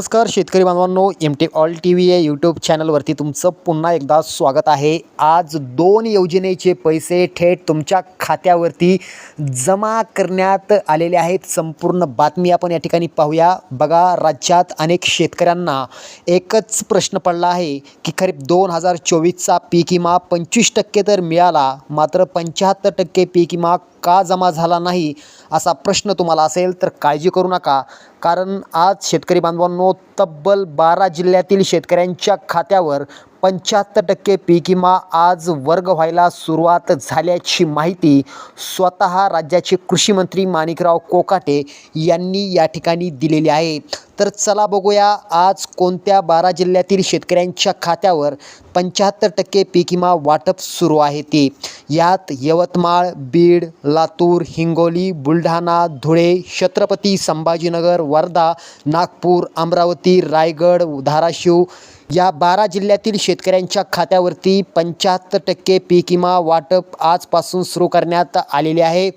नमस्कार शेतकरी बांधवांनो M T all T V या यूट्यूब चॅनलवरती तुमचं पुन्हा एकदा स्वागत आहे. आज दोन योजनेचे पैसे थेट तुमच्या खात्यावरती जमा करण्यात आलेले आहेत. संपूर्ण बातमी आपण या ठिकाणी पाहूया. बघा राज्यात अनेक शेतकऱ्यांना एकच प्रश्न पडला आहे की खरीप दोन हजार चोवीसचा पीक विमा पंचवीस टक्के तर मिळाला मात्र पंच्याहत्तर टक्के पीक विमा का जमा झाला नाही असा प्रश्न तुम्हाला असेल तर काळजी करू नका. कारण आज शेतकरी बांधवांनो तब्बल बारा जिल्ह्यातील शेतकऱ्यांच्या खात्यावर पंच्याहत्तर टक्के पीकिमा आज वर्ग व्हायला सुरुवात झाल्याची माहिती स्वतः राज्याचे कृषी मंत्री माणिकराव कोकाटे यांनी या ठिकाणी दिलेली आहे. तर चला बघूया आज कोणत्या बारा जिल्ह्यातील शेतकऱ्यांच्या खात्यावर पंच्याहत्तर टक्के पीकिमा वाटप सुरू आहे ते. यात यवतमाळ बीड लातूर हिंगोली बुलढाणा धुळे छत्रपती संभाजीनगर वर्धा नागपूर अमरावती रायगड धाराशिव या बारा जिल्ह्यातील शेतकऱ्यांच्या खात्यावरती पंच्याहत्तर टक्के पीक विमा वाटप आजपासून सुरू करण्यात आलेले आहे.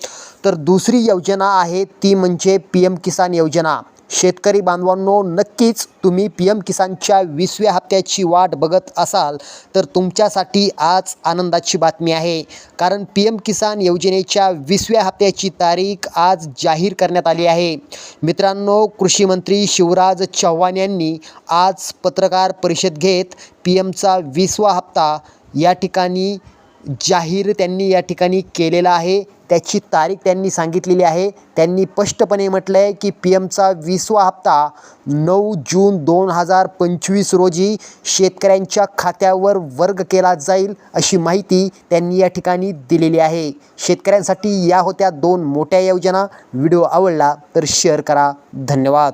तर दुसरी योजना आहे ती म्हणजे पी एम किसान योजना. शेतकरी बांधवांनो नक्कीच तुम्ही पी एम किसानच्या वीसव्या हप्त्याची वाट बघत असाल तर तुमच्यासाठी आज आनंदाची बातमी आहे. कारण पी एम किसान योजनेच्या वीसव्या हप्त्याची तारीख आज जाहीर करण्यात आली आहे. मित्रांनो कृषी मंत्री शिवराज चव्हाण यांनी आज पत्रकार परिषद घेत पी एमचा वीसवा हप्ता या ठिकाणी जाहीर त्यांनी या ठिकाणी केलेला आहे. त्याची तारीख त्यांनी सांगितलेली आहे. त्यांनी स्पष्टपणे म्हटलं आहे की पी एमचा वीसवा हप्ता नऊ जून दोन हजार पंचवीस रोजी शेतकऱ्यांच्या खात्यावर वर्ग केला जाईल अशी माहिती त्यांनी या ठिकाणी दिलेली आहे. शेतकऱ्यांसाठी या होत्या दोन मोठ्या योजना. व्हिडिओ आवडला तर शेअर करा. धन्यवाद.